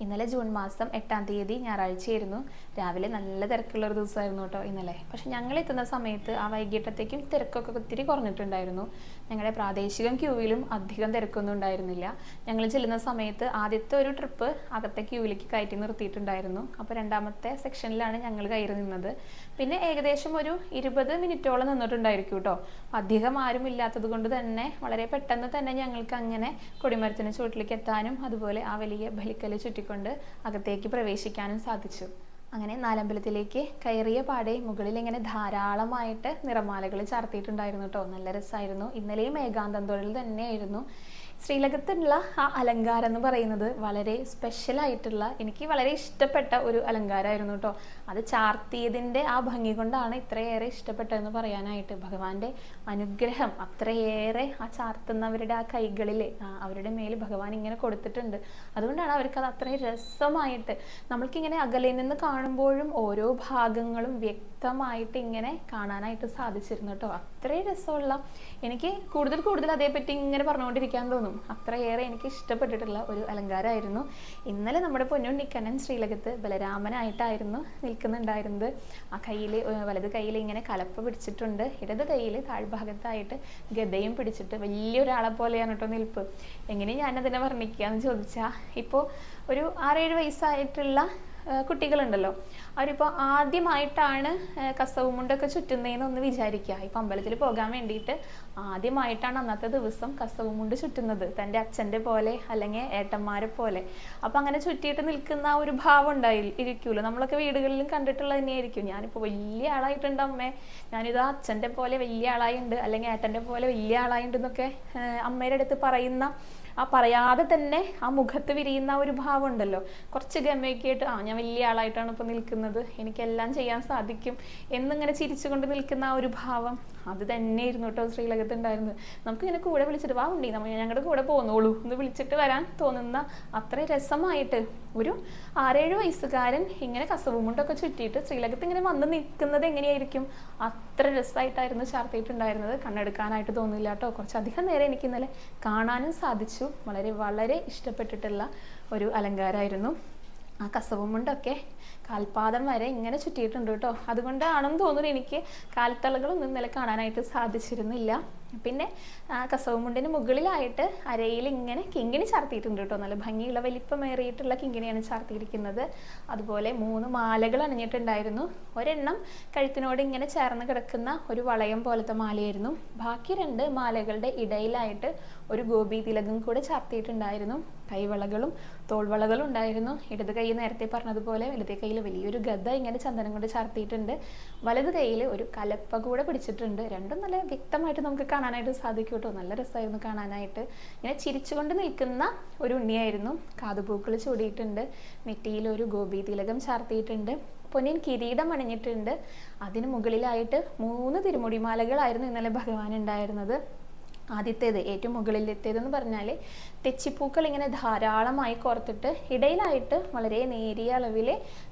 ഇന്നലെ ജൂൺ മാസം എട്ടാം തീയതി ഞായറാഴ്ചയായിരുന്നു. രാവിലെ നല്ല തിരക്കുള്ള ഒരു ദിവസമായിരുന്നു കേട്ടോ ഇന്നലെ. പക്ഷെ ഞങ്ങൾ എത്തുന്ന സമയത്ത് ആ വൈകിട്ടത്തേക്കും തിരക്കൊക്കെ ഒത്തിരി കുറഞ്ഞിട്ടുണ്ടായിരുന്നു. ഞങ്ങളുടെ പ്രാദേശികം ക്യൂവിലും അധികം തിരക്കൊന്നും ഉണ്ടായിരുന്നില്ല ഞങ്ങൾ ചെല്ലുന്ന സമയത്ത് ആദ്യത്തെ ഒരു ട്രിപ്പ് അകത്തെ ക്യൂവിലേക്ക് കയറ്റി നിർത്തിയിട്ടുണ്ടായിരുന്നു. അപ്പോൾ രണ്ടാമത്തെ സെക്ഷനിലാണ് ഞങ്ങൾ കയറി നിന്നത്. പിന്നെ ഏകദേശം ഒരു ഇരുപത് മിനിറ്റോളം നിന്നിട്ടുണ്ടായിരിക്കും കേട്ടോ. അധികം ആരും ഇല്ലാത്തത് കൊണ്ട് തന്നെ വളരെ പെട്ടെന്ന് തന്നെ ഞങ്ങൾക്ക് അങ്ങനെ കൊടിമരത്തിന് ചുവട്ടിലേക്ക് എത്താനും അതുപോലെ ആ വലിയ ബലിക്കൽ ചുറ്റിക്കൊണ്ട് അകത്തേക്ക് പ്രവേശിക്കാനും സാധിച്ചു. അങ്ങനെ നാലമ്പലത്തിലേക്ക് കയറിയ പാടെ മുകളിൽ ഇങ്ങനെ ധാരാളമായിട്ട് നിറമാലകൾ ചാർത്തിയിട്ടുണ്ടായിരുന്നു കേട്ടോ. നല്ല രസമായിരുന്നു ഇന്നലെയും ഏകാന്തം തൊഴിൽ തന്നെയായിരുന്നു. ശ്രീലകത്തുള്ള ആ അലങ്കാരം എന്ന് പറയുന്നത് വളരെ സ്പെഷ്യലായിട്ടുള്ള എനിക്ക് വളരെ ഇഷ്ടപ്പെട്ട ഒരു അലങ്കാരമായിരുന്നു കേട്ടോ. അത് ചാർത്തിയതിന്റെ ആ ഭംഗി കൊണ്ടാണ് ഇത്രയേറെ ഇഷ്ടപ്പെട്ടതെന്ന് പറയാനായിട്ട് ഭഗവാന്റെ അനുഗ്രഹം അത്രയേറെ ആ ചാർത്തുന്നവരുടെ ആ കൈകളിൽ അവരുടെ മേൽ ഭഗവാൻ ഇങ്ങനെ കൊടുത്തിട്ടുണ്ട്. അതുകൊണ്ടാണ് അവർക്ക് അത് അത്രയും രസമായിട്ട്. നമ്മൾക്കിങ്ങനെ അകലെ നിന്ന് കാണുമ്പോഴും ഓരോ ഭാഗങ്ങളും വ്യക്തമായിട്ട് ഇങ്ങനെ കാണാനായിട്ട് സാധിച്ചിരുന്നു കേട്ടോ. അത്രയും രസമുള്ള എനിക്ക് കൂടുതൽ കൂടുതൽ അതേപ്പറ്റി ഇങ്ങനെ പറഞ്ഞുകൊണ്ടിരിക്കാൻ തോന്നും. അത്രയേറെ എനിക്ക് ഇഷ്ടപ്പെട്ടിട്ടുള്ള ഒരു അലങ്കാരമായിരുന്നു. ഇന്നലെ നമ്മുടെ പൊന്നുണ്ണിക്കണ്ണൻ ശ്രീലകത്ത് ബലരാമനായിട്ടായിരുന്നു നിൽക്കുന്നുണ്ടായിരുന്നത്. ആ കയ്യിൽ വലത് കയ്യിൽ ഇങ്ങനെ കലപ്പ പിടിച്ചിട്ടുണ്ട്. ഇടത് കയ്യിൽ താഴ്ഭാഗത്തായിട്ട് ഗതയും പിടിച്ചിട്ട് വലിയൊരാളെ പോലെയാണ് കേട്ടോ നിൽപ്പ്. എങ്ങനെ ഞാനതിനെ വർണിക്കുക എന്ന് ചോദിച്ചാൽ ഇപ്പോൾ ഒരു ആറേഴ് വയസ്സായിട്ടുള്ള കുട്ടികളുണ്ടല്ലോ. അവരിപ്പോൾ ആദ്യമായിട്ടാണ് കസവ് മുണ്ടൊക്കെ ചുറ്റുന്നതെന്ന് ഒന്ന് വിചാരിക്കുക. ഇപ്പം അമ്പലത്തിൽ പോകാൻ വേണ്ടിയിട്ട് ആദ്യമായിട്ടാണ് അന്നത്തെ ദിവസം കസവ് മുണ്ട് ചുറ്റുന്നത്. തന്റെ അച്ഛന്റെ പോലെ അല്ലെങ്കിൽ ഏട്ടന്മാരെ പോലെ. അപ്പം അങ്ങനെ ചുറ്റിയിട്ട് നിൽക്കുന്ന ആ ഒരു ഭാവം ഉണ്ടായി ഇരിക്കുമല്ലോ നമ്മളൊക്കെ വീടുകളിലും കണ്ടിട്ടുള്ളത് തന്നെയായിരിക്കും. ഞാനിപ്പോൾ വലിയ ആളായിട്ടുണ്ട് അമ്മേ. ഞാനിത് അച്ഛന്റെ പോലെ വലിയ ആളായിട്ടുണ്ട് അല്ലെങ്കിൽ ഏട്ടന്റെ പോലെ വലിയ ആളായിട്ടുണ്ട് എന്നൊക്കെ അമ്മയുടെ അടുത്ത് പറയുന്ന ആ പറയാതെ തന്നെ ആ മുഖത്ത് വിരിയുന്ന ഒരു ഭാവം ഉണ്ടല്ലോ. കുറച്ച് ഗമയൊക്കെയായിട്ട് ആ ഞാൻ വലിയ ആളായിട്ടാണ് ഇപ്പോൾ നിൽക്കുന്നത്. എനിക്കെല്ലാം ചെയ്യാൻ സാധിക്കും എന്നിങ്ങനെ ചിരിച്ചുകൊണ്ട് നിൽക്കുന്ന ആ ഒരു ഭാവം. അത് തന്നെയായിരുന്നു കേട്ടോ ശ്രീലകത്ത് ഉണ്ടായിരുന്നത്. നമുക്ക് ഇങ്ങനെ കൂടെ വിളിച്ചിട്ട് വാ ഉണ്ടെങ്കിൽ നമ്മൾ ഞങ്ങളുടെ കൂടെ പോന്നോളൂ. എന്ന് വിളിച്ചിട്ട് വരാൻ തോന്നുന്ന അത്ര രസമായിട്ട് ഒരു ആറേഴ് വയസ്സുകാരൻ ഇങ്ങനെ കസവുമുണ്ടൊക്കെ ചുറ്റിയിട്ട് ശ്രീലകത്ത് ഇങ്ങനെ വന്ന് നിൽക്കുന്നത് എങ്ങനെയായിരിക്കും? അത്ര രസമായിട്ടായിരുന്നു ചാർത്തിയിട്ടുണ്ടായിരുന്നത്. കണ്ണെടുക്കാനായിട്ട് തോന്നില്ല കേട്ടോ. കുറച്ചധികം നേരം എനിക്ക് ഇന്നലെ കാണാനും സാധിച്ചു. വളരെ വളരെ ഇഷ്ടപ്പെട്ടിട്ടുള്ള ഒരു അലങ്കാരമായിരുന്നു. ആ കസവും മുണ്ടൊക്കെ കാൽപാദം വരെ ഇങ്ങനെ ചുറ്റിയിട്ടുണ്ട് കേട്ടോ. അതുകൊണ്ടാണെന്ന് തോന്നുന്നു എനിക്ക് കാൽത്തളകളൊന്നും ഇന്നലെ കാണാനായിട്ട് സാധിച്ചിരുന്നില്ല. പിന്നെ കസവ് മുണ്ടിന് മുകളിലായിട്ട് അരയിൽ ഇങ്ങനെ കിങ്ങിണി ചാർത്തിയിട്ടുണ്ട് കേട്ടോ. നല്ല ഭംഗിയുള്ള വലിപ്പമേറിയിട്ടുള്ള കിങ്ങിണിയാണ് ചാർത്തിയിരിക്കുന്നത്. അതുപോലെ മൂന്ന് മാലകൾ അണിഞ്ഞിട്ടുണ്ടായിരുന്നു. ഒരെണ്ണം കഴുത്തിനോട് ഇങ്ങനെ ചേർന്ന് കിടക്കുന്ന ഒരു വളയം പോലത്തെ മാലയായിരുന്നു. ബാക്കി രണ്ട് മാലകളുടെ ഇടയിലായിട്ട് ഒരു ഗോപി തിലകും കൂടെ ചാർത്തിയിട്ടുണ്ടായിരുന്നു. കൈവളകളും തോൾവളകളും ഉണ്ടായിരുന്നു. ഇടത് കൈ നേരത്തെ പറഞ്ഞതുപോലെ വലത് കയ്യിൽ വലിയൊരു ഗത ഇങ്ങനെ ചന്ദനം കൊണ്ട് ചാർത്തിയിട്ടുണ്ട്. വലത് കയ്യിൽ ഒരു കലപ്പ കൂടെ പിടിച്ചിട്ടുണ്ട്. രണ്ടും നല്ല വ്യക്തമായിട്ട് നമുക്ക് കാണാനായിട്ട് സാധിക്കും കേട്ടോ നല്ല രസമായിരുന്നു കാണാനായിട്ട്. ഇങ്ങനെ ചിരിച്ചുകൊണ്ട് നിൽക്കുന്ന ഒരു ഉണ്ണിയായിരുന്നു. കാതുപൂക്കൾ ചൂടിയിട്ടുണ്ട്. നെറ്റിയിൽ ഒരു ഗോപി തിലകം ചാർത്തിയിട്ടുണ്ട്. പൊന്നിൻ കിരീടം അണിഞ്ഞിട്ടുണ്ട്. അതിന് മുകളിലായിട്ട് മൂന്ന് തിരുമുടിമാലകളായിരുന്നു ഇന്നലെ ഭഗവാൻ ഉണ്ടായിരുന്നത്. ആദ്യത്തേത് ഏറ്റവും മുകളിലെത്തേതെന്ന് പറഞ്ഞാൽ തെച്ചിപ്പൂക്കൾ ഇങ്ങനെ ധാരാളമായി കോർത്തിട്ട് ഇടയിലായിട്ട് വളരെ നേരിയ അളവിൽ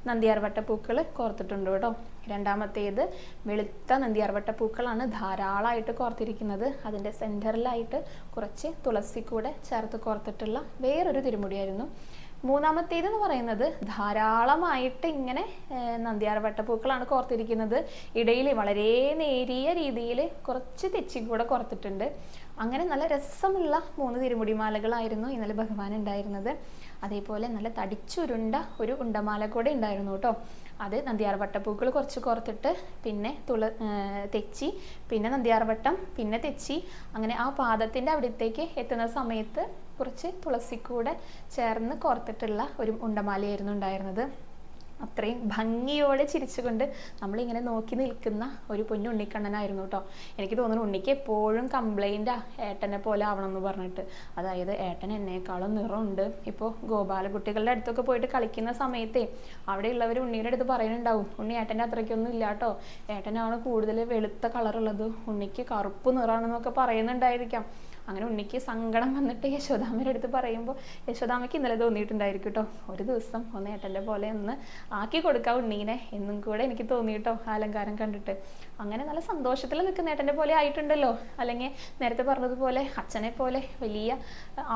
നന്ദിയാർവട്ട പൂക്കൾ കോർത്തിട്ടുണ്ട് കേട്ടോ. രണ്ടാമത്തേത് വെളുത്ത നന്ദിയാർവട്ട പൂക്കളാണ് ധാരാളമായിട്ട് കോർത്തിരിക്കുന്നത്. അതിന്റെ സെന്ററിലായിട്ട് കുറച്ച് തുളസി കൂടെ ചേർത്ത് കോർത്തിട്ടുള്ള വേറൊരു തിരുമുടിയായിരുന്നു. മൂന്നാമത്തേത് എന്ന് പറയുന്നത് ധാരാളമായിട്ട് ഇങ്ങനെ നന്ദിയാർ പൂക്കളാണ് കോർത്തിരിക്കുന്നത്. ഇടയിൽ വളരെ നേരിയ രീതിയിൽ കുറച്ച് തെച്ചി കൂടെ കോർത്തിട്ടുണ്ട്. അങ്ങനെ നല്ല രസമുള്ള മൂന്ന് തിരുമുടിമാലകളായിരുന്നു ഇന്നലെ ഭഗവാൻ ഉണ്ടായിരുന്നത്. അതേപോലെ നല്ല തടിച്ചുരുണ്ട ഒരു ഉണ്ടമാല കൂടെ ഉണ്ടായിരുന്നു കേട്ടോ. അത് നന്ദിയാർ വട്ടപ്പൂക്കൾ കുറച്ച് കോർത്തിട്ട് പിന്നെ തുള തെച്ചി പിന്നെ നന്ദിയാർ വട്ടം പിന്നെ തെച്ചി. അങ്ങനെ ആ പാദത്തിന്റെ അവിടത്തേക്ക് എത്തുന്ന സമയത്ത് കുറച്ച് തുളസിക്കൂടെ ചേർന്ന് കോർത്തിട്ടുള്ള ഒരു ഉണ്ടമാലയായിരുന്നു ഉണ്ടായിരുന്നത്. അത്രയും ഭംഗിയോടെ ചിരിച്ചുകൊണ്ട് നമ്മളിങ്ങനെ നോക്കി നിൽക്കുന്ന ഒരു പൊന്നു ഉണ്ണിക്കണ്ണനായിരുന്നു കേട്ടോ. എനിക്ക് തോന്നുന്നു ഉണ്ണിക്ക് എപ്പോഴും കംപ്ലൈന്റാ ഏട്ടനെ പോലെ ആവണം എന്ന് പറഞ്ഞിട്ട്. അതായത് ഏട്ടൻ എന്നേക്കാളും നിറമുണ്ട്. ഇപ്പോൾ ഗോപാലകുട്ടികളുടെ അടുത്തൊക്കെ പോയിട്ട് കളിക്കുന്ന സമയത്തേ അവിടെയുള്ളവർ ഉണ്ണിയുടെ അടുത്ത് പറയുന്നുണ്ടാവും ഉണ്ണി ഏട്ടന്റെ അത്രയ്ക്കൊന്നും ഇല്ല കേട്ടോ. ഏട്ടനാണ് കൂടുതൽ വെളുത്ത കളറുള്ളത് ഉണ്ണിക്ക് കറുപ്പ് നിറാണെന്നൊക്കെ പറയുന്നുണ്ടായിരിക്കാം. അങ്ങനെ ഉണ്ണിക്ക് സങ്കടം വന്നിട്ട് യശോദാമ്മയുടെ അടുത്ത് പറയുമ്പോൾ യശോദാമ്മയ്ക്ക് ഇന്നലെ തോന്നിയിട്ടുണ്ടായിരിക്കും കേട്ടോ ഒരു ദിവസം ഒന്ന് ഏട്ടന്റെ പോലെ ഒന്ന് ആക്കി കൊടുക്കാം ഉണ്ണീനെ എന്നും കൂടെ എനിക്ക് തോന്നിയിട്ടോ അലങ്കാരം കണ്ടിട്ട്. അങ്ങനെ നല്ല സന്തോഷത്തിൽ നിൽക്കുന്ന ഏട്ടന്റെ പോലെ ആയിട്ടുണ്ടല്ലോ. അല്ലെങ്കിൽ നേരത്തെ പറഞ്ഞതുപോലെ അച്ഛനെ പോലെ വലിയ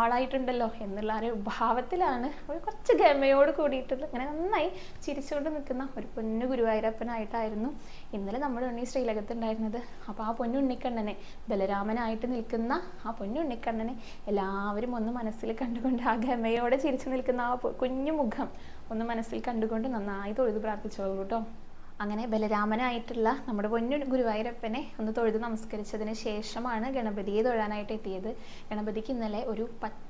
ആളായിട്ടുണ്ടല്ലോ എന്നുള്ള ആ ഒരു ഭാവത്തിലാണ് ഒരു കുറച്ച് ഗമയോട് കൂടിയിട്ട് അങ്ങനെ നന്നായി ചിരിച്ചുകൊണ്ട് നിൽക്കുന്ന ഒരു പൊന്നു ഗുരുവായൂരപ്പനായിട്ടായിരുന്നു ഇന്നലെ നമ്മുടെ ഉണ്ണി ശ്രീലകത്തുണ്ടായിരുന്നത് അപ്പോൾ ആ പൊന്നുണ്ണിക്കണ്ണനെ ബലരാമനായിട്ട് നിൽക്കുന്ന ആ പൊന്നു ഉണ്ണിക്കണ്ണനെ എല്ലാവരും ഒന്ന് മനസ്സിൽ കണ്ടുകൊണ്ട് ആ ഗമയോടെ ചിരിച്ചു നിൽക്കുന്ന ആ കുഞ്ഞു മുഖം ഒന്ന് മനസ്സിൽ കണ്ടുകൊണ്ട് നന്നായി തൊഴുത് പ്രാർത്ഥിച്ചോളൂ കേട്ടോ. അങ്ങനെ ബലരാമനായിട്ടുള്ള നമ്മുടെ പൊന്നു ഗുരുവായൂരപ്പനെ ഒന്ന് തൊഴുത് നമസ്കരിച്ചതിന് ശേഷമാണ് ഗണപതിയെ തൊഴാനായിട്ട് എത്തിയത്. ഗണപതിക്ക് ഇന്നലെ ഒരു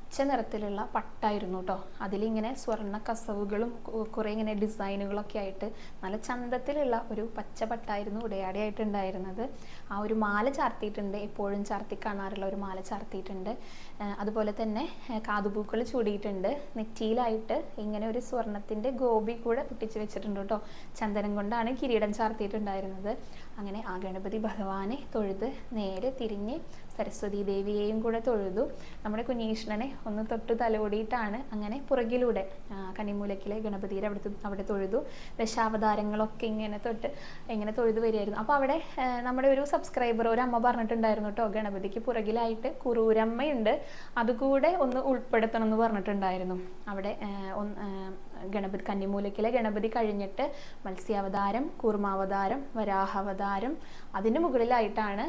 പച്ച നിറത്തിലുള്ള പട്ടായിരുന്നു കേട്ടോ അതിലിങ്ങനെ സ്വർണ കസവുകളും കുറേ ഇങ്ങനെ ഡിസൈനുകളൊക്കെ ആയിട്ട് നല്ല ചന്തത്തിലുള്ള ഒരു പച്ച പട്ടായിരുന്നു ഉടയാടിയായിട്ടുണ്ടായിരുന്നത്. ആ ഒരു മാല ചാർത്തിയിട്ടുണ്ട്. എപ്പോഴും ചാർത്തി കാണാറുള്ള ഒരു മാല ചാർത്തിയിട്ടുണ്ട്. അതുപോലെ തന്നെ കാതുപൂക്കൾ ചൂടിയിട്ടുണ്ട്. നെറ്റിയിലായിട്ട് ഇങ്ങനെ ഒരു സ്വർണത്തിന്റെ ഗോപി കൂടെ പൊട്ടിച്ച് വെച്ചിട്ടുണ്ട് കേട്ടോ ചന്ദനം കൊണ്ടാണ് കിരീടം ചാർത്തിയിട്ടുണ്ടായിരുന്നത്. അങ്ങനെ ആ ഗണപതി ഭഗവാനെ തൊഴുത് നേരെ തിരിഞ്ഞ് സരസ്വതി ദേവിയെയും കൂടെ തൊഴുതു. നമ്മുടെ കുഞ്ഞീഷ്ണനെ ഒന്ന് തൊട്ട് തലോടിയിട്ടാണ് അങ്ങനെ പുറകിലൂടെ കനിമൂലക്കിലെ ഗണപതിയുടെ അവിടുത്തെ അവിടെ തൊഴുതു. ദശാവതാരങ്ങളൊക്കെ ഇങ്ങനെ തൊട്ട് ഇങ്ങനെ തൊഴുതു വരികയായിരുന്നു. അപ്പോൾ അവിടെ നമ്മുടെ ഒരു സബ്സ്ക്രൈബർ ഒരു അമ്മ പറഞ്ഞിട്ടുണ്ടായിരുന്നു കേട്ടോ ഗണപതിക്ക് പുറകിലായിട്ട് കുറൂരമ്മയുണ്ട്. അതുകൂടെ ഒന്ന് ഉൾപ്പെടുത്തണം എന്ന് പറഞ്ഞിട്ടുണ്ടായിരുന്നു. അവിടെ ഗണപതി കന്നിമൂലക്കിലെ ഗണപതി കഴിഞ്ഞിട്ട് മത്സ്യാവതാരം കൂർമാവതാരം വരാഹാവതാരം അതിന്റെ മുകളിലായിട്ടാണ്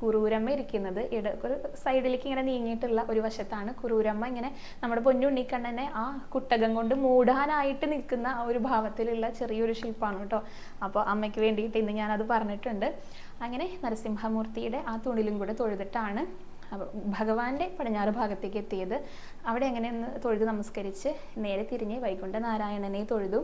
കുറൂരമ്മ ഇരിക്കുന്നത്. ഇട ഒരു സൈഡിലേക്ക് ഇങ്ങനെ നീങ്ങിയിട്ടുള്ള ഒരു വശത്താണ് കുറൂരമ്മ ഇങ്ങനെ നമ്മുടെ പൊന്നുണ്ണിക്കണ്ണനെ ആ കുട്ടകം കൊണ്ട് മൂടാനായിട്ട് നിൽക്കുന്ന ആ ഒരു ഭാവത്തിലുള്ള ചെറിയൊരു ശില്പമാണ് കേട്ടോ. അപ്പോൾ അമ്മയ്ക്ക് വേണ്ടിയിട്ട് ഇന്ന് ഞാനത് പറഞ്ഞിട്ടുണ്ട്. അങ്ങനെ നരസിംഹമൂർത്തിയുടെ ആ തുണിലും കൂടെ തൊഴുതിട്ടാണ് ഭഗവാന്റെ പടിഞ്ഞാറ് ഭാഗത്തേക്ക് എത്തിയത്. അവിടെ അങ്ങനെ ഒന്ന് തൊഴുത് നമസ്കരിച്ച് നേരെ തിരിഞ്ഞ് വൈകുണ്ഠ നാരായണനെ തൊഴുതു.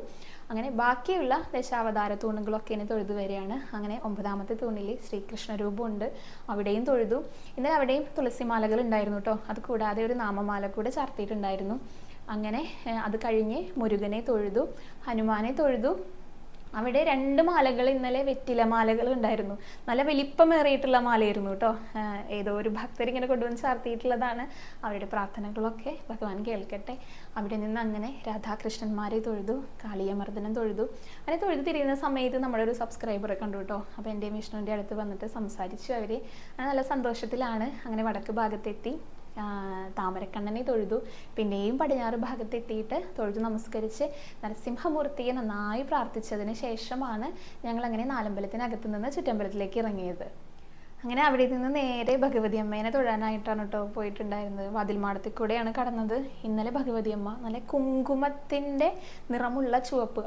അങ്ങനെ ബാക്കിയുള്ള ദശാവതാര തൂണുകളൊക്കെ ഇനി തൊഴുതു വരികയാണ് അങ്ങനെ ഒമ്പതാമത്തെ തൂണിൽ ശ്രീകൃഷ്ണ രൂപമുണ്ട് അവിടെയും തൊഴുതു. ഇന്നലെ അവിടെയും തുളസിമാലകൾ ഉണ്ടായിരുന്നു കേട്ടോ. അത് കൂടാതെ ഒരു നാമമാല കൂടെ ചാർത്തിയിട്ടുണ്ടായിരുന്നു. അങ്ങനെ അത് കഴിഞ്ഞ് മുരുകനെ തൊഴുതു ഹനുമാനെ തൊഴുതു. അവിടെ രണ്ട് മാലകൾ ഇന്നലെ വെറ്റില മാലകൾ ഉണ്ടായിരുന്നു. നല്ല വലിപ്പമേറിയിട്ടുള്ള മാലയായിരുന്നു കേട്ടോ. ഏതോ ഒരു ഭക്തർ ഇങ്ങനെ കൊണ്ടുവന്ന് ചാർത്തിയിട്ടുള്ളതാണ്. അവരുടെ പ്രാർത്ഥനകളൊക്കെ ഭഗവാൻ കേൾക്കട്ടെ. അവിടെ നിന്ന് അങ്ങനെ രാധാകൃഷ്ണന്മാരെ തൊഴുതു കാളിയമർദ്ദനം തൊഴുതു. അങ്ങനെ തൊഴുതു തിരിയുന്ന സമയത്ത് നമ്മുടെ ഒരു സബ്സ്ക്രൈബറെ കണ്ടു കേട്ടോ. അപ്പോൾ എന്റെ വിഷ്ണുവിന്റെ അടുത്ത് വന്നിട്ട് സംസാരിച്ചു അവർ നല്ല സന്തോഷത്തിലാണ്. അങ്ങനെ വടക്ക് ഭാഗത്തെത്തി. താമരക്കണ്ണനെ തൊഴുതു. പിന്നെയും പടിഞ്ഞാറ് ഭാഗത്ത് എത്തിയിട്ട് തൊഴുതു നമസ്കരിച്ച് നരസിംഹമൂർത്തിയെ നന്നായി പ്രാർത്ഥിച്ചതിന് ശേഷമാണ് ഞങ്ങൾ അങ്ങനെ നാലമ്പലത്തിനകത്ത് നിന്ന് ചുറ്റമ്പലത്തിലേക്ക് ഇറങ്ങിയത്. അങ്ങനെ അവിടെ നിന്ന് നേരെ ഭഗവതി അമ്മേനെ തൊഴാനായിട്ടാണ് കേട്ടോ പോയിട്ടുണ്ടായിരുന്നത്. വാതിൽമാടത്തിൽ കൂടെയാണ് കടന്നത്. ഇന്നലെ ഭഗവതി അമ്മ നല്ല കുങ്കുമത്തിന്റെ നിറമുള്ള ചുവപ്പ്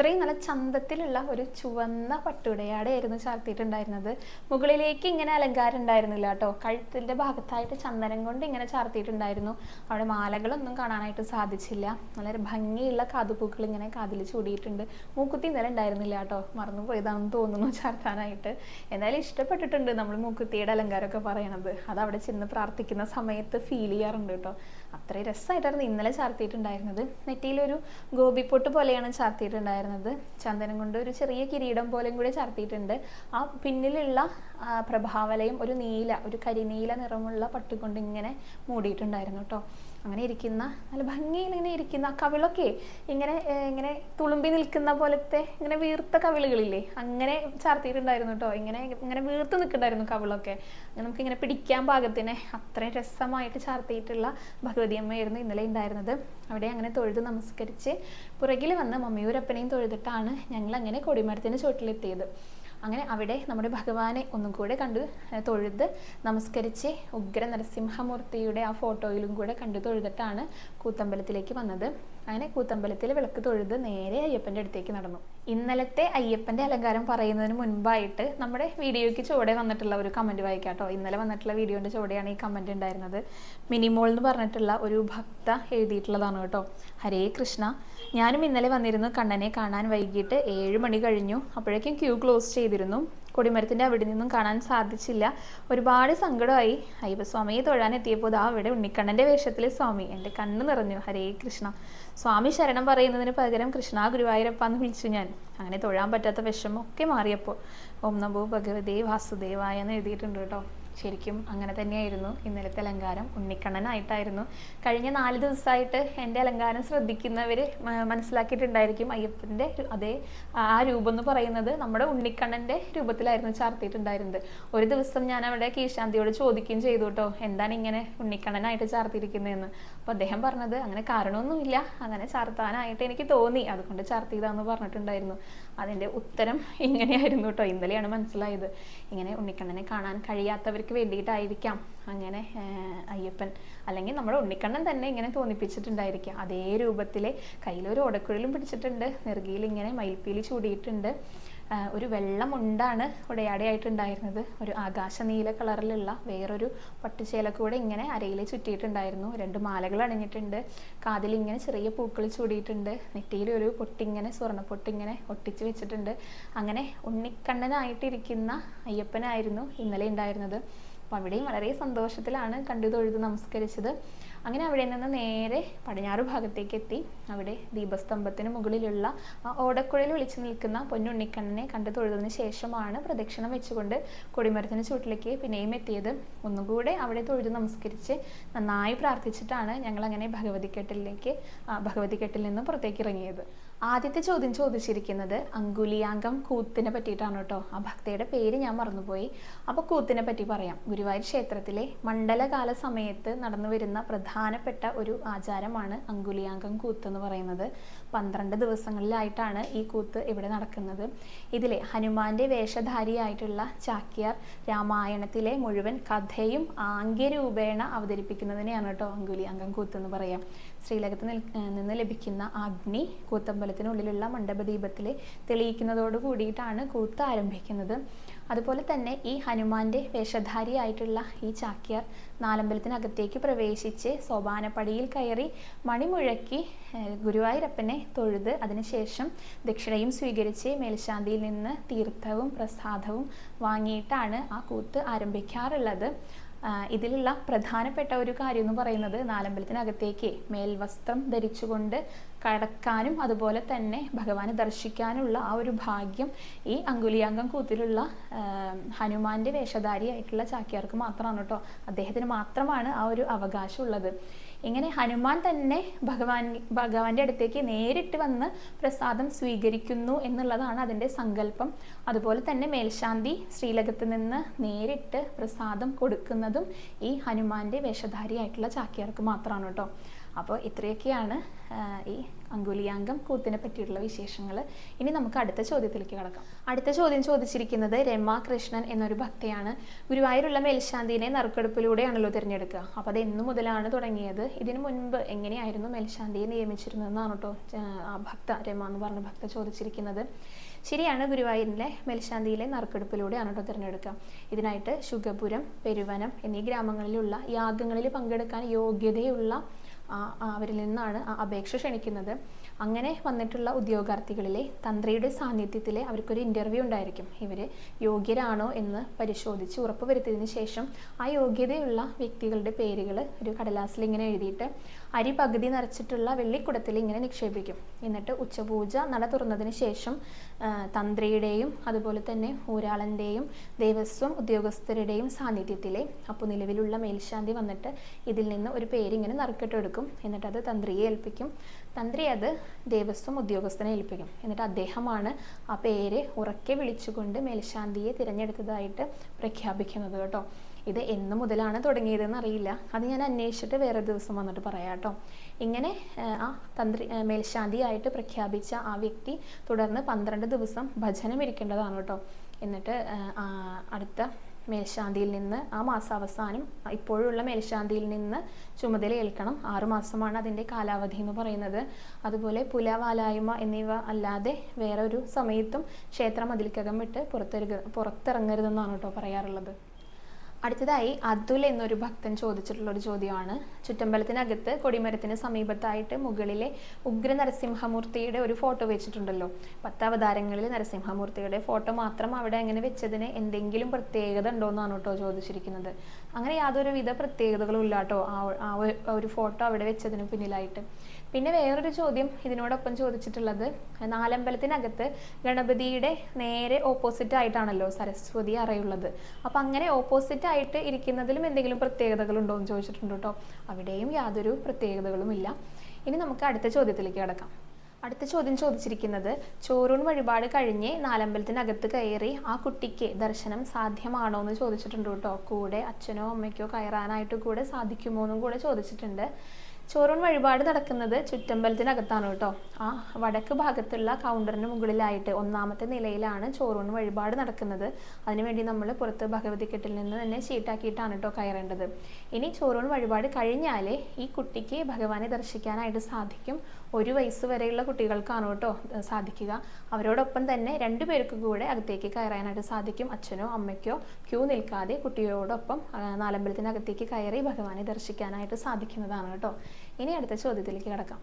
അത്രയും നല്ല ചന്തത്തിലുള്ള ഒരു ചുവന്ന പട്ടുടയാടെയായിരുന്നു ചാർത്തിയിട്ടുണ്ടായിരുന്നത്. മുകളിലേക്ക് ഇങ്ങനെ അലങ്കാരം ഉണ്ടായിരുന്നില്ല കേട്ടോ. കഴുത്തിന്റെ ഭാഗത്തായിട്ട് ചന്ദനം കൊണ്ട് ഇങ്ങനെ ചാർത്തിയിട്ടുണ്ടായിരുന്നു. അവിടെ മാലകളൊന്നും കാണാനായിട്ട് സാധിച്ചില്ല. വളരെ ഭംഗിയുള്ള കാതുപൂക്കൾ ഇങ്ങനെ കാതിൽ ചൂടിയിട്ടുണ്ട്. മൂക്കുത്തി ഇന്നലെ ഉണ്ടായിരുന്നില്ല കേട്ടോ. മറന്നു പോയതാണെന്ന് തോന്നുന്നു ചാർത്താനായിട്ട്. എന്തായാലും ഇഷ്ടപ്പെട്ടിട്ടുണ്ട് നമ്മൾ മൂക്കുത്തിയുടെ അലങ്കാരമൊക്കെ പറയണത്. അത് അവിടെ ചെന്ന് പ്രാർത്ഥിക്കുന്ന സമയത്ത് ഫീൽ ചെയ്യാറുണ്ട് കേട്ടോ. അത്രയും രസമായിട്ടായിരുന്നു ഇന്നലെ ചാർത്തിയിട്ടുണ്ടായിരുന്നത്. നെറ്റിയിലൊരു ഗോപിപ്പൊട്ട് പോലെയാണ് ചാർത്തിയിട്ടുണ്ടായിരുന്നത്. ചന്ദനം കൊണ്ട് ഒരു ചെറിയ കിരീടം പോലെയും കൂടി ചാർത്തിയിട്ടുണ്ട്. ആ പിന്നിലുള്ള പ്രഭാവലയും ഒരു നീല ഒരു കരിനീല നിറമുള്ള പട്ടുകൊണ്ട് ഇങ്ങനെ മൂടിയിട്ടുണ്ടായിരുന്നു കേട്ടോ. അങ്ങനെ ഇരിക്കുന്ന നല്ല ഭംഗിയിൽ ഇങ്ങനെ ഇരിക്കുന്ന കവിളൊക്കെ ഇങ്ങനെ ഇങ്ങനെ തുളുമ്പി നിൽക്കുന്ന പോലത്തെ ഇങ്ങനെ വീർത്ത കവിളുകളില്ലേ? അങ്ങനെ ചാർത്തിയിട്ടുണ്ടായിരുന്നു കേട്ടോ ഇങ്ങനെ ഇങ്ങനെ വീർത്ത് നിൽക്കുന്നുണ്ടായിരുന്നു കവിളൊക്കെ. അങ്ങനെ നമുക്ക് ഇങ്ങനെ പിടിക്കാൻ പാകത്തിന് അത്രയും രസമായിട്ട് ചാർത്തിയിട്ടുള്ള ഭഗവതി അമ്മയായിരുന്നു ഇന്നലെ ഉണ്ടായിരുന്നത്. അവിടെ അങ്ങനെ തൊഴുത് നമസ്കരിച്ച് പുറകിൽ വന്ന് മമ്മിയൂരപ്പനെയും തൊഴുതിട്ടാണ് ഞങ്ങൾ അങ്ങനെ കൊടിമരത്തിന് ചുവട്ടിലെത്തിയത്. അങ്ങനെ അവിടെ നമ്മുടെ ഭഗവാനെ ഒന്നും കൂടെ കണ്ടു തൊഴുത് നമസ്കരിച്ച് ഉഗ്ര നരസിംഹമൂർത്തിയുടെ ആ ഫോട്ടോയിലും കൂടെ കണ്ടു തൊഴുതിട്ടാണ് കൂത്തമ്പലത്തിലേക്ക് വന്നത്. അങ്ങനെ കൂത്തമ്പലത്തിൽ വിളക്ക് തൊഴുത് നേരെ അയ്യപ്പന്റെ അടുത്തേക്ക് നടന്നു. ഇന്നലത്തെ അയ്യപ്പന്റെ അലങ്കാരം പറയുന്നതിന് മുൻപായിട്ട് നമ്മുടെ വീഡിയോയ്ക്ക് ചുവടെ വന്നിട്ടുള്ള ഒരു കമന്റ് വായിക്കാം കേട്ടോ ഇന്നലെ വന്നിട്ടുള്ള വീഡിയോന്റെ ചുവടെയാണ് ഈ കമന്റ് ഉണ്ടായിരുന്നത്. മിനിമോൾ എന്ന് പറഞ്ഞിട്ടുള്ള ഒരു ഭക്ത എഴുതിയിട്ടുള്ളതാണ് കേട്ടോ. ഹരേ കൃഷ്ണ. ഞാനും ഇന്നലെ വന്നിരുന്നു കണ്ണനെ കാണാൻ വൈകിട്ട് ഏഴ് മണി കഴിഞ്ഞു. അപ്പോഴേക്കും ക്യൂ ക്ലോസ് ചെയ്തിരുന്നു. കൊടിമരത്തിന്റെ അവിടെ നിന്നും കാണാൻ സാധിച്ചില്ല. ഒരുപാട് സങ്കടമായി. അയ്യപ്പസ്വാമിയെ തൊഴാൻ എത്തിയപ്പോൾ ദാ അവിടെ ഉണ്ണിക്കണ്ണന്റെ വേഷത്തിൽ സ്വാമി. എന്റെ കണ്ണ് നിറഞ്ഞു. ഹരേ കൃഷ്ണ. സ്വാമി ശരണം പറയുന്നതിന് പകരം കൃഷ്ണ ഗുരുവായൂരപ്പ എന്ന് വിളിച്ചു ഞാൻ. അങ്ങനെ തൊഴാൻ പറ്റാത്ത വിഷമൊക്കെ മാറിയപ്പോൾ ഓം നമോ ഭഗവതേ വാസുദേവായ എന്ന് എഴുതിയിട്ടുണ്ട് കേട്ടോ. ശരിക്കും അങ്ങനെ തന്നെയായിരുന്നു. ഇന്നലത്തെ അലങ്കാരം ഉണ്ണിക്കണ്ണനായിട്ടായിരുന്നു. കഴിഞ്ഞ നാല് ദിവസമായിട്ട് എന്റെ അലങ്കാരം ശ്രദ്ധിക്കുന്നവർ മനസ്സിലാക്കിയിട്ടുണ്ടായിരിക്കും അയ്യപ്പന്റെ അതേ ആ രൂപം എന്ന് പറയുന്നത് നമ്മുടെ ഉണ്ണിക്കണ്ണന്റെ രൂപത്തിലായിരുന്നു ചാർത്തിയിട്ടുണ്ടായിരുന്നത്. ഒരു ദിവസം ഞാൻ അവിടെ കീശാന്തിയോട് ചോദിക്കുകയും ചെയ്തു കേട്ടോ എന്താണ് ഇങ്ങനെ ഉണ്ണിക്കണ്ണനായിട്ട് ചാർത്തിയിരിക്കുന്നതെന്ന്? അപ്പോൾ അദ്ദേഹം പറഞ്ഞത് അങ്ങനെ കാരണമൊന്നുമില്ല. അങ്ങനെ ചാർത്താനായിട്ട് എനിക്ക് തോന്നി. അതുകൊണ്ട് ചാർത്തിയതാന്ന് പറഞ്ഞിട്ടുണ്ടായിരുന്നു. അതിന്റെ ഉത്തരം ഇങ്ങനെയായിരുന്നു കേട്ടോ. ഇന്നലെയാണ് മനസ്സിലായത്. ഇങ്ങനെ ഉണ്ണിക്കണ്ണനെ കാണാൻ കഴിയാത്തവർക്ക് വേണ്ടിയിട്ടായിരിക്കാം. അങ്ങനെ അയ്യപ്പൻ അല്ലെങ്കിൽ നമ്മുടെ ഉണ്ണിക്കണ്ണൻ തന്നെ ഇങ്ങനെ തോന്നിപ്പിച്ചിട്ടുണ്ടായിരിക്കാം. അതേ രൂപത്തിലെ കയ്യിലൊരു ഓടക്കുഴലും പിടിച്ചിട്ടുണ്ട്. നെറുകയിൽ ഇങ്ങനെ മയിൽപ്പീലി ചൂടിയിട്ടുണ്ട്. ഒരു വെള്ളമുണ്ടാണ് ഉടയാടയായിട്ടുണ്ടായിരുന്നത്. ഒരു ആകാശ നീല കളറിലുള്ള വേറൊരു പട്ടുചേല കൂടെ ഇങ്ങനെ അരയിൽ ചുറ്റിയിട്ടുണ്ടായിരുന്നു. രണ്ട് മാലകൾ അണിഞ്ഞിട്ടുണ്ട്. കാതിൽ ഇങ്ങനെ ചെറിയ പൂക്കൾ ചൂടിയിട്ടുണ്ട്. നെറ്റിയിൽ ഒരു പൊട്ടിങ്ങനെ സ്വർണ പൊട്ടിങ്ങനെ ഒട്ടിച്ച് വെച്ചിട്ടുണ്ട്. അങ്ങനെ ഉണ്ണിക്കണ്ണനായിട്ടിരിക്കുന്ന അയ്യപ്പനായിരുന്നു ഇന്നലെ ഉണ്ടായിരുന്നത്. അപ്പം അവിടെയും വളരെ സന്തോഷത്തിലാണ് കണ്ടു തൊഴുത് നമസ്കരിച്ചത്. അങ്ങനെ അവിടെ നിന്ന് നേരെ പടിഞ്ഞാറ് ഭാഗത്തേക്ക് എത്തി അവിടെ ദീപസ്തംഭത്തിന് മുകളിലുള്ള ആ ഓടക്കുഴൽ വിളിച്ചു നിൽക്കുന്ന പൊന്നുണ്ണിക്കണ്ണനെ കണ്ടു തൊഴുതിന് ശേഷമാണ് പ്രദക്ഷിണം വെച്ചുകൊണ്ട് കൊടിമരത്തിന് ചുവട്ടിലേക്ക് പിന്നെയും എത്തിയത്. ഒന്നുകൂടെ അവിടെ തൊഴുത് നമസ്കരിച്ച് നന്നായി പ്രാർത്ഥിച്ചിട്ടാണ് ഞങ്ങൾ അങ്ങനെ ഭഗവതിക്കെട്ടിലേക്ക് ഭഗവതിക്കെട്ടിൽ നിന്ന് പുറത്തേക്ക് ഇറങ്ങിയത്. ആദ്യത്തെ ചോദ്യം ചോദിച്ചിരിക്കുന്നത് അങ്കുലിയാങ്കം കൂത്തിനെ പറ്റിയിട്ടാണ് കേട്ടോ. ആ ഭക്തയുടെ പേര് ഞാൻ മറന്നുപോയി. അപ്പോൾ കൂത്തിനെ പറ്റി പറയാം. ഗുരുവായൂർ ക്ഷേത്രത്തിലെ മണ്ഡലകാല സമയത്ത് നടന്നു വരുന്ന പ്രധാനപ്പെട്ട ഒരു ആചാരമാണ് അങ്കുലിയാങ്കം കൂത്ത് എന്ന് പറയുന്നത്. പന്ത്രണ്ട് ദിവസങ്ങളിലായിട്ടാണ് ഈ കൂത്ത് ഇവിടെ നടക്കുന്നത്. ഇതിലെ ഹനുമാന്റെ വേഷധാരിയായിട്ടുള്ള ചാക്യാർ രാമായണത്തിലെ മുഴുവൻ കഥയും ആംഗ്യരൂപേണ അവതരിപ്പിക്കുന്നതിനെയാണ് കേട്ടോ അങ്കുലി അംഗം കൂത്ത് എന്ന് പറയാം ശ്രീലകത്ത് നിന്ന് ലഭിക്കുന്ന അഗ്നി കൂത്തമ്പലത്തിനുള്ളിലുള്ള മണ്ഡപദീപത്തിൽ തെളിയിക്കുന്നതോട് കൂടിയിട്ടാണ് കൂത്ത് ആരംഭിക്കുന്നത്. അതുപോലെ തന്നെ ഈ ഹനുമാന്റെ വേഷധാരിയായിട്ടുള്ള ഈ ചാക്യാർ നാലമ്പലത്തിനകത്തേക്ക് പ്രവേശിച്ച് സോപാനപ്പടിയിൽ കയറി മണിമുഴക്കി ഗുരുവായൂരപ്പനെ തൊഴുത് അതിനുശേഷം ദക്ഷിണയും സ്വീകരിച്ച് മേൽശാന്തിയിൽ നിന്ന് തീർത്ഥവും പ്രസാദവും വാങ്ങിയിട്ടാണ് ആ കൂത്ത് ആരംഭിക്കാറുള്ളത്. ഇതിലുള്ള പ്രധാനപ്പെട്ട ഒരു കാര്യം എന്ന് പറയുന്നത് നാലമ്പലത്തിനകത്തേക്ക് മേൽവസ്ത്രം ധരിച്ചുകൊണ്ട് കടക്കാനും അതുപോലെ തന്നെ ഭഗവാനെ ദർശിക്കാനുള്ള ആ ഒരു ഭാഗ്യം ഈ അങ്കുലിയാങ്കം കൂത്തിലുള്ള ഹനുമാന്റെ വേഷധാരിയായിട്ടുള്ള ചാക്യാർക്ക് മാത്രമാണ് കേട്ടോ. അദ്ദേഹത്തിന് മാത്രമാണ് ആ ഒരു അവകാശം ഉള്ളത്. ഇങ്ങനെ ഹനുമാൻ തന്നെ ഭഗവാൻ ഭഗവാന്റെ അടുത്തേക്ക് നേരിട്ട് വന്ന് പ്രസാദം സ്വീകരിക്കുന്നു എന്നുള്ളതാണ് അതിന്റെ സങ്കല്പം. അതുപോലെ തന്നെ മേൽശാന്തി ശ്രീലകത്ത് നിന്ന് നേരിട്ട് പ്രസാദം കൊടുക്കുന്നതും ഈ ഹനുമാന്റെ വേഷധാരിയായിട്ടുള്ള ചാക്യാർക്ക് മാത്രമാണ് കേട്ടോ. അപ്പോൾ ഇത്രയൊക്കെയാണ് ഈ അങ്കുലിയാങ്കം കൂത്തിനെ പറ്റിയിട്ടുള്ള വിശേഷങ്ങൾ ഇനി നമുക്ക് അടുത്ത ചോദ്യത്തിലേക്ക് കടക്കാം. അടുത്ത ചോദ്യം ചോദിച്ചിരിക്കുന്നത് രമ കൃഷ്ണൻ എന്നൊരു ഭക്തയാണ്. ഗുരുവായൂരുള്ള മേൽശാന്തിനെ നറുക്കെടുപ്പിലൂടെയാണല്ലോ തിരഞ്ഞെടുക്കുക. അപ്പോൾ അത് എന്നു മുതലാണ് തുടങ്ങിയത്? ഇതിനു മുൻപ് എങ്ങനെയായിരുന്നു മേൽശാന്തിയെ നിയമിച്ചിരുന്നതെന്നാണ് കേട്ടോ ആ ഭക്ത രമ എന്ന് പറഞ്ഞ ഭക്ത ചോദിച്ചിരിക്കുന്നത്. ശരിയാണ് ഗുരുവായൂരിലെ മേൽശാന്തിയിലെ നറുക്കെടുപ്പിലൂടെയാണ് കേട്ടോ തിരഞ്ഞെടുക്കുക. ഇതിനായിട്ട് ശുഗപുരം പെരുവനം എന്നീ ഗ്രാമങ്ങളിലുള്ള യാഗങ്ങളിൽ പങ്കെടുക്കാൻ യോഗ്യതയുള്ള അവരിൽ നിന്നാണ് അപേക്ഷ ക്ഷണിക്കുന്നത്. അങ്ങനെ വന്നിട്ടുള്ള ഉദ്യോഗാർത്ഥികളിലെ തന്ത്രിയുടെ സാന്നിധ്യത്തിൽ അവർക്കൊരു ഇന്റർവ്യൂ ഉണ്ടായിരിക്കും. ഇവർ യോഗ്യരാണോ എന്ന് പരിശോധിച്ച് ഉറപ്പ് വരുത്തിയതിന് ശേഷം ആ യോഗ്യതയുള്ള വ്യക്തികളുടെ പേരുകൾ ഒരു കടലാസിൽ ഇങ്ങനെ എഴുതിയിട്ട് അരി പകുതി നിറച്ചിട്ടുള്ള വെള്ളിക്കുടത്തിൽ ഇങ്ങനെ നിക്ഷേപിക്കും. എന്നിട്ട് ഉച്ചപൂജ നട തുറന്നതിന് ശേഷം തന്ത്രിയുടെയും അതുപോലെ തന്നെ ഊരാളന്റെയും ദേവസ്വം ഉദ്യോഗസ്ഥരുടെയും സാന്നിധ്യത്തിൽ അപ്പോൾ നിലവിലുള്ള മേൽശാന്തി വന്നിട്ട് ഇതിൽ നിന്ന് ഒരു പേരിങ്ങനെ നറുക്കിട്ടെടുക്കും. എന്നിട്ട് അത് തന്ത്രിയെ ഏൽപ്പിക്കും. തന്ത്രി അത് ദേവസ്വം ഉദ്യോഗസ്ഥനെ ഏൽപ്പിക്കും. എന്നിട്ട് അദ്ദേഹമാണ് ആ പേര് ഉറക്കെ വിളിച്ചുകൊണ്ട് മേൽശാന്തിയെ തിരഞ്ഞെടുത്തതായിട്ട് പ്രഖ്യാപിക്കുന്നത് കേട്ടോ. ഇത് എന്നു മുതലാണ് തുടങ്ങിയതെന്ന് അറിയില്ല. അത് ഞാൻ അന്വേഷിച്ചിട്ട് വേറെ ദിവസം വന്നിട്ട് പറയാം കേട്ടോ. ഇങ്ങനെ ആ തന്ത്രി മേൽശാന്തിയായിട്ട് പ്രഖ്യാപിച്ച ആ വ്യക്തി തുടർന്ന് പന്ത്രണ്ട് ദിവസം ഭജനം ഇരിക്കേണ്ടതാണ് കേട്ടോ. എന്നിട്ട് അടുത്ത മേൽശാന്തിയിൽ നിന്ന് ആ മാസാവസാനം ഇപ്പോഴുള്ള മേൽശാന്തിയിൽ നിന്ന് ചുമതല ഏൽക്കണം. ആറുമാസമാണ് അതിന്റെ കാലാവധി എന്ന് പറയുന്നത്. അതുപോലെ പുലവാലായ്മ എന്നിവ അല്ലാതെ വേറൊരു സമയത്തും ക്ഷേത്രം അതിൽക്കകം വിട്ട് പുറത്തിറങ്ങ പുറത്തിറങ്ങരുതെന്നാണ് കേട്ടോ പറയാറുള്ളത്. അടുത്തതായി അതുൽ എന്നൊരു ഭക്തൻ ചോദിച്ചിട്ടുള്ള ഒരു ചോദ്യമാണ്. ചുറ്റമ്പലത്തിനകത്ത് കൊടിമരത്തിന് സമീപത്തായിട്ട് മുകളിലെ ഉഗ്ര നരസിംഹമൂർത്തിയുടെ ഒരു ഫോട്ടോ വെച്ചിട്ടുണ്ടല്ലോ. പത്താവതാരങ്ങളിൽ നരസിംഹമൂർത്തിയുടെ ഫോട്ടോ മാത്രം അവിടെ അങ്ങനെ വെച്ചതിന് എന്തെങ്കിലും പ്രത്യേകത ഉണ്ടോ എന്നാണ് കേട്ടോ ചോദിച്ചിരിക്കുന്നത്. അങ്ങനെ യാതൊരുവിധ പ്രത്യേകതകളും ഇല്ല കേട്ടോ ആ ആ ഒരു- ആ ഒരു ഫോട്ടോ അവിടെ വെച്ചതിന് പിന്നിലായിട്ട്. പിന്നെ വേറൊരു ചോദ്യം ഇതിനോടൊപ്പം ചോദിച്ചിട്ടുള്ളത്. നാലമ്പലത്തിനകത്ത് ഗണപതിയുടെ നേരെ ഓപ്പോസിറ്റ് ആയിട്ടാണല്ലോ സരസ്വതി അറയുള്ളത്. അപ്പം അങ്ങനെ ഓപ്പോസിറ്റ് ആയിട്ട് ഇരിക്കുന്നതിലും എന്തെങ്കിലും പ്രത്യേകതകൾ ഉണ്ടോ എന്ന് ചോദിച്ചിട്ടുണ്ട് കേട്ടോ. അവിടെയും യാതൊരു പ്രത്യേകതകളും ഇല്ല ഇനി നമുക്ക് അടുത്ത ചോദ്യത്തിലേക്ക് കിടക്കാം. അടുത്ത ചോദ്യം ചോദിച്ചിരിക്കുന്നത് ചോറൂൺ വഴിപാട് കഴിഞ്ഞ് നാലമ്പലത്തിനകത്ത് കയറി ആ കുട്ടിക്ക് ദർശനം സാധ്യമാണോ എന്ന് ചോദിച്ചിട്ടുണ്ട് കേട്ടോ. കൂടെ അച്ഛനോ അമ്മയ്ക്കോ കയറാനായിട്ട് കൂടെ സാധിക്കുമോ എന്നും കൂടെ ചോദിച്ചിട്ടുണ്ട്. ചോറൂൺ വഴിപാട് നടക്കുന്നത് ചുറ്റമ്പലത്തിനകത്താണ് കേട്ടോ. ആ വടക്ക് ഭാഗത്തുള്ള കൗണ്ടറിന് മുകളിലായിട്ട് ഒന്നാമത്തെ നിലയിലാണ് ചോറൂൺ വഴിപാട് നടക്കുന്നത്. അതിനുവേണ്ടി നമ്മൾ പുറത്ത് ഭഗവതിക്കെട്ടിൽ നിന്ന് തന്നെ ഷീട്ടാക്കിയിട്ടാണ് കേട്ടോ കയറേണ്ടത്. ഇനി ചോറൂൺ വഴിപാട് കഴിഞ്ഞാലേ ഈ കുട്ടിക്ക് ഭഗവാനെ ദർശിക്കാനായിട്ട് സാധിക്കും. ഒരു വയസ്സ് വരെയുള്ള കുട്ടികൾക്കാണ് കേട്ടോ സാധിക്കുക. അവരോടൊപ്പം തന്നെ രണ്ടു പേർക്ക് കൂടെ അകത്തേക്ക് കയറാനായിട്ട് സാധിക്കും. അച്ഛനോ അമ്മയ്ക്കോ ക്യൂ നിൽക്കാതെ കുട്ടിയോടൊപ്പം നാലമ്പലത്തിനകത്തേക്ക് കയറി ഭഗവാനെ ദർശിക്കാനായിട്ട് സാധിക്കുന്നതാണ് കേട്ടോ. ഇനി അടുത്ത ചോദ്യത്തിലേക്ക് കിടക്കാം.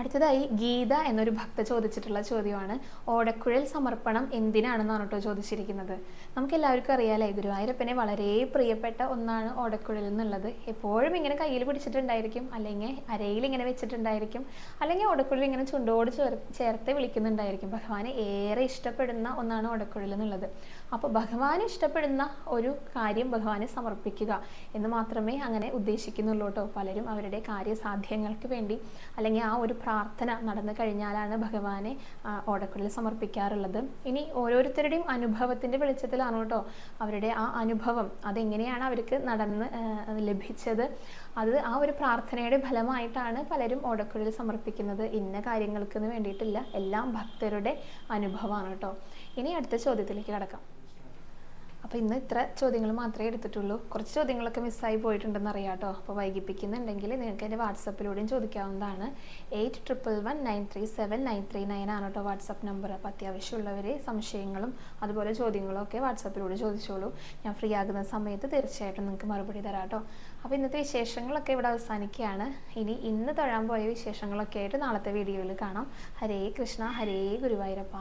അടുത്തതായി ഗീത എന്നൊരു ഭക്ത ചോദിച്ചിട്ടുള്ള ചോദ്യമാണ് ഓടക്കുഴൽ സമർപ്പണം എന്തിനാണെന്നാണ് കേട്ടോ ചോദിച്ചിരിക്കുന്നത്. നമുക്ക് എല്ലാവർക്കും അറിയാലേ ഗുരുവായൂരപ്പനെ വളരെ പ്രിയപ്പെട്ട ഒന്നാണ് ഓടക്കുഴൽ എന്നുള്ളത്. എപ്പോഴും ഇങ്ങനെ കയ്യിൽ പിടിച്ചിട്ടുണ്ടായിരിക്കും അല്ലെങ്കിൽ അരയിൽ ഇങ്ങനെ വെച്ചിട്ടുണ്ടായിരിക്കും അല്ലെങ്കിൽ ഓടക്കുഴൽ ഇങ്ങനെ ചുണ്ടോട് ചേർ ചേർത്ത് വിളിക്കുന്നുണ്ടായിരിക്കും. ഭഗവാനെ ഏറെ ഇഷ്ടപ്പെടുന്ന ഒന്നാണ് ഓടക്കുഴൽ എന്നുള്ളത്. അപ്പോൾ ഭഗവാൻ ഇഷ്ടപ്പെടുന്ന ഒരു കാര്യം ഭഗവാനെ സമർപ്പിക്കുക എന്ന് മാത്രമേ അങ്ങനെ ഉദ്ദേശിക്കുന്നുള്ളൂ കേട്ടോ. പലരും അവരുടെ കാര്യസാധ്യങ്ങൾക്ക് വേണ്ടി അല്ലെങ്കിൽ ആ ഒരു പ്രാർത്ഥന നടന്നു കഴിഞ്ഞാലാണ് ഭഗവാനെ ആ, സമർപ്പിക്കാറുള്ളത്. ഇനി ഓരോരുത്തരുടെയും അനുഭവത്തിന്റെ വെളിച്ചത്തിലാണ് കേട്ടോ അവരുടെ ആ അനുഭവം. അതെങ്ങനെയാണ് അവർക്ക് നടന്ന് ലഭിച്ചത്? അത് ആ ഒരു പ്രാർത്ഥനയുടെ ഫലമായിട്ടാണ് പലരും ഓടക്കുഴൽ സമർപ്പിക്കുന്നത്. ഇന്ന കാര്യങ്ങൾക്കെന്ന് വേണ്ടിയിട്ടില്ല. എല്ലാം ഭക്തരുടെ അനുഭവമാണ് കേട്ടോ. ഇനി അടുത്ത ചോദ്യത്തിലേക്ക് കിടക്കാം. അപ്പോൾ ഇന്ന് ഇത്ര ചോദ്യങ്ങൾ മാത്രമേ എടുത്തിട്ടുള്ളൂ. കുറച്ച് ചോദ്യങ്ങളൊക്കെ മിസ്സായി പോയിട്ടുണ്ടെന്ന് അറിയാം കേട്ടോ. അപ്പോൾ വൈകിപ്പിക്കുന്നുണ്ടെങ്കിൽ നിങ്ങൾക്ക് എന്റെ വാട്സപ്പിലൂടെയും ചോദിക്കാവുന്നതാണ്. Eight triple one nine three seven nine three nine ആണ് കേട്ടോ വാട്സപ്പ് നമ്പർ. അപ്പോൾ അത്യാവശ്യമുള്ളവർ സംശയങ്ങളും അതുപോലെ ചോദ്യങ്ങളും ഒക്കെ വാട്സപ്പിലൂടെ ചോദിച്ചോളൂ. ഞാൻ ഫ്രീ ആകുന്ന സമയത്ത് തീർച്ചയായിട്ടും നിങ്ങൾക്ക് മറുപടി തരാം കേട്ടോ. അപ്പോൾ ഇന്നത്തെ വിശേഷങ്ങളൊക്കെ ഇവിടെ അവസാനിക്കുകയാണ്. ഇനി ഇന്ന് തൊഴാൻ പോയ വിശേഷങ്ങളൊക്കെ ആയിട്ട് നാളത്തെ വീഡിയോയിൽ കാണാം. ഹരേ കൃഷ്ണ ഹരേ ഗുരുവായൂരപ്പ.